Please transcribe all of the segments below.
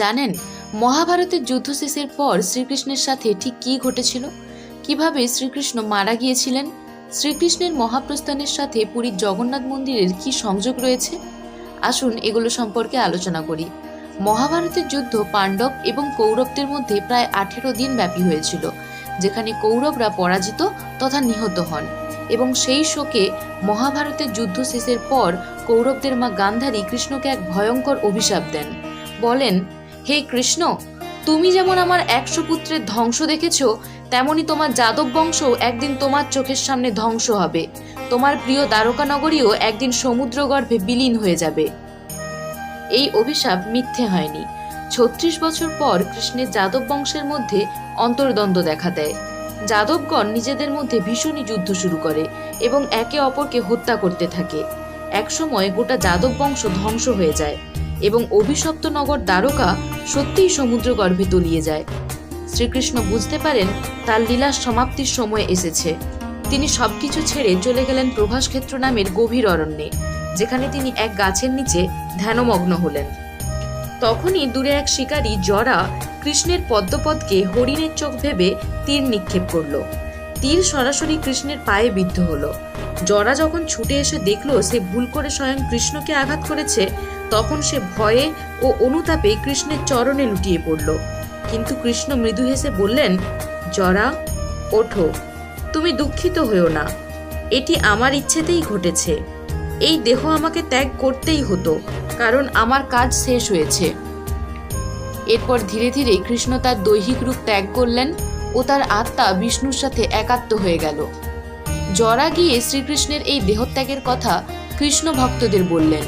জানেন মহাভারতের যুদ্ধ শেষের পর শ্রীকৃষ্ণের সাথে ঠিক কী ঘটেছিল? কীভাবে শ্রীকৃষ্ণ মারা গিয়েছিলেন? শ্রীকৃষ্ণের মহাপ্রস্থানের সাথে পুরীর জগন্নাথ মন্দিরের কি সংযোগ রয়েছে? আসুন এগুলো সম্পর্কে আলোচনা করি। মহাভারতের যুদ্ধ পাণ্ডব এবং কৌরবদের মধ্যে প্রায় আঠেরো দিন ব্যাপী হয়েছিল, যেখানে কৌরবরা পরাজিত তথা নিহত হন এবং সেই শোকে মহাভারতের যুদ্ধ শেষের পর কৌরবদের মা গান্ধারী কৃষ্ণকে এক ভয়ঙ্কর অভিশাপ দেন। বলেন হে কৃষ্ণ, তুমি যেমন আমার একশো পুত্রের ধ্বংস দেখেছ, তেমনি তোমার যাদব বংশও একদিন তোমার চোখের সামনে ধ্বংস হবে। তোমার প্রিয় দ্বারকা নগরীও একদিন সমুদ্রগর্ভে বিলীন হয়ে যাবে। এই অভিশাপ মিথ্যে হয়নি। ছত্রিশ বছর পর কৃষ্ণের যাদব বংশের মধ্যে অন্তর্দ্বন্দ্ব দেখা দেয়। যাদবগণ নিজেদের মধ্যে ভীষণই যুদ্ধ শুরু করে এবং একে অপরকে হত্যা করতে থাকে। একসময় গোটা যাদব বংশ ধ্বংস হয়ে যায়। এবং অভিশপ্ত নগর দ্বারকা সত্যিই সমুদ্র গর্ভে তলিয়ে যায়। শ্রীকৃষ্ণ বুঝতে পারেন তার লীলার সমাপ্তির সময় এসেছে। তিনি সবকিছু ছেড়ে চলে গেলেন প্রভাস ক্ষেত্র নামের গভীর অরণ্যে, যেখানে তিনি এক গাছের নিচে ধ্যানমগ্ন হলেন। তখনই দূরে এক শিকারী জরা কৃষ্ণের পদ্মপদকে হরিণের চোখ ভেবে তীর নিক্ষেপ করল। তীর সরাসরি কৃষ্ণের পায়ে বিদ্ধ হলো। জরা যখন ছুটে এসে দেখল সে ভুল করে স্বয়ং কৃষ্ণকে আঘাত করেছে, তখন সে ভয়ে ও অনুতাপে কৃষ্ণের চরণে লুটিয়ে পড়ল। কিন্তু কৃষ্ণ মৃদু হেসে বললেন, জরা, ওঠো। তুমি দুঃখিত হয়েও না। এটি আমার ইচ্ছেতেই ঘটেছে। এই দেহ আমাকে ত্যাগ করতেই হতো, কারণ আমার কাজ শেষ হয়েছে। এরপর ধীরে ধীরে কৃষ্ণ তার দৈহিক রূপ ত্যাগ করলেন ও তার আত্মা বিষ্ণুর সাথে একাত্ম হয়ে গেল। জরা গিয়ে শ্রীকৃষ্ণের এই দেহত্যাগের কথা কৃষ্ণ ভক্তদের বললেন।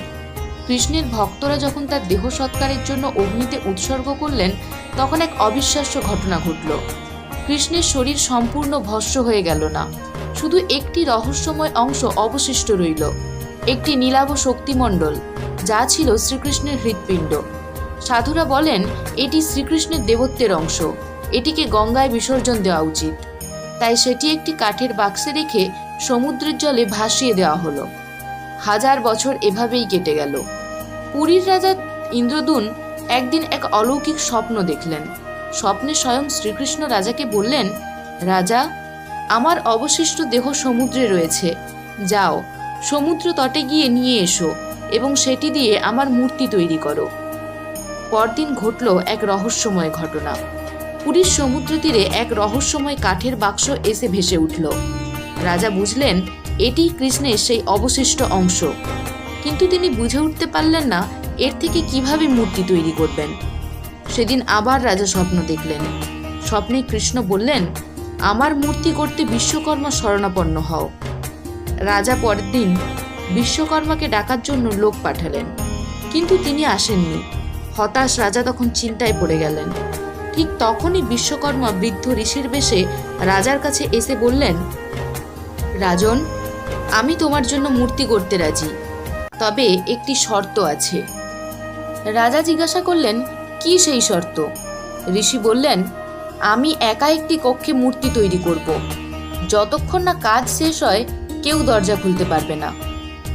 কৃষ্ণের ভক্তরা যখন তার দেহ সৎকারের জন্য অগ্নিতে উৎসর্গ করলেন, তখন এক অবিশ্বাস্য ঘটনা ঘটল। কৃষ্ণের শরীর সম্পূর্ণ ভস্য হয়ে গেল না। শুধু একটি রহস্যময় অংশ অবশিষ্ট রইল। একটি নীলাভ শক্তিমণ্ডল, যা ছিল শ্রীকৃষ্ণের হৃৎপিণ্ড। সাধুরা বলেন, এটি শ্রীকৃষ্ণের দেবত্বের অংশ। এটিকে গঙ্গায় বিসর্জন দেওয়া উচিত। তাই সেটি একটি কাঠের বাক্সে রেখে সমুদ্রের জলে ভাসিয়ে দেওয়া হলো। হাজার বছর এভাবেই কেটে গেল। পুরীর রাজা ইন্দ্রদুন একদিন এক অলৌকিক স্বপ্ন দেখলেন। স্বপ্নে স্বয়ং শ্রীকৃষ্ণ রাজাকে বললেন, রাজা, আমার অবশিষ্ট দেহ সমুদ্রে রয়েছে। যাও, সমুদ্র তটে গিয়ে নিয়ে এসো এবং সেটি দিয়ে আমার মূর্তি তৈরি করো। পরদিন ঘটল এক রহস্যময় ঘটনা। পুরীর সমুদ্র তীরে এক রহস্যময় কাঠের বাক্স এসে ভেসে উঠল। রাজা বুঝলেন, এটি কৃষ্ণের সেই অবশিষ্ট অংশ। কিন্তু তিনি বুঝে উঠতে পারলেন না এর থেকে কীভাবে মূর্তি তৈরি করবেন। সেদিন আবার রাজা স্বপ্ন দেখলেন। স্বপ্নে কৃষ্ণ বললেন, আমার মূর্তি করতে বিশ্বকর্মা শরণাপন্ন হও। রাজা পরের দিন বিশ্বকর্মাকে ডাকার জন্য লোক পাঠালেন। কিন্তু তিনি আসেননি। হতাশ রাজা তখন চিন্তায় পড়ে গেলেন। ঠিক তখনই বিশ্বকর্মা বৃদ্ধ ঋষির বেশে রাজার কাছে এসে বললেন, রাজন, আমি তোমার জন্য মূর্তি করতে রাজি, তবে একটি শর্ত আছে। রাজা জিজ্ঞাসা করলেন, কি সেই শর্ত? ঋষি বললেন, আমি একা একটি কক্ষে মূর্তি তৈরি করব। যতক্ষণ না কাজ শেষ হয়, কেউ দরজা খুলতে পারবে না।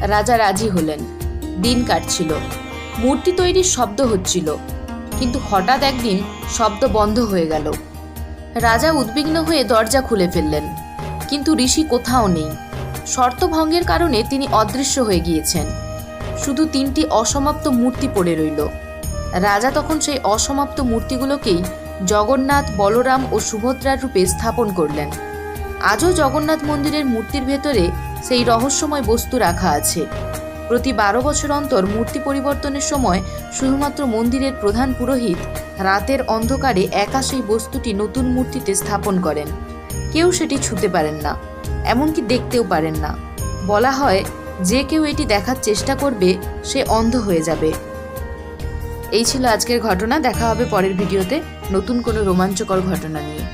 রাজা রাজি হলেন। দিন কাটছিল। মূর্তি তৈরির শব্দ হচ্ছিল। কিন্তু হঠাৎ একদিন শব্দ বন্ধ হয়ে গেল। রাজা উদ্বিগ্ন হয়ে দরজা খুলে ফেললেন। কিন্তু ঋষি কোথাও নেই। শর্ত ভঙ্গের কারণে তিনি অদৃশ্য হয়ে গিয়েছেন। শুধু তিনটি অসমাপ্ত মূর্তি পড়ে রইল। রাজা তখন সেই অসমাপ্ত মূর্তিগুলোকেই জগন্নাথ, বলরাম ও সুভদ্রার রূপে স্থাপন করলেন। আজও জগন্নাথ মন্দিরের মূর্তির ভেতরে সেই রহস্যময় বস্তু রাখা আছে। প্রতি বারো বছর অন্তর মূর্তি পরিবর্তনের সময় শুধুমাত্র মন্দিরের প্রধান পুরোহিত রাতের অন্ধকারে একা সেই বস্তুটি নতুন মূর্তিতে স্থাপন করেন। কেউ সেটি ছুতে পারেন না, এমনকি দেখতেও পারেন না। বলা হয়, যে কেউ এটি দেখার চেষ্টা করবে, সে অন্ধ হয়ে যাবে। এই ছিল আজকের ঘটনা, দেখা হবে পরের ভিডিওতে নতুন কোনো রোমাঞ্চকর ঘটনা নিয়ে।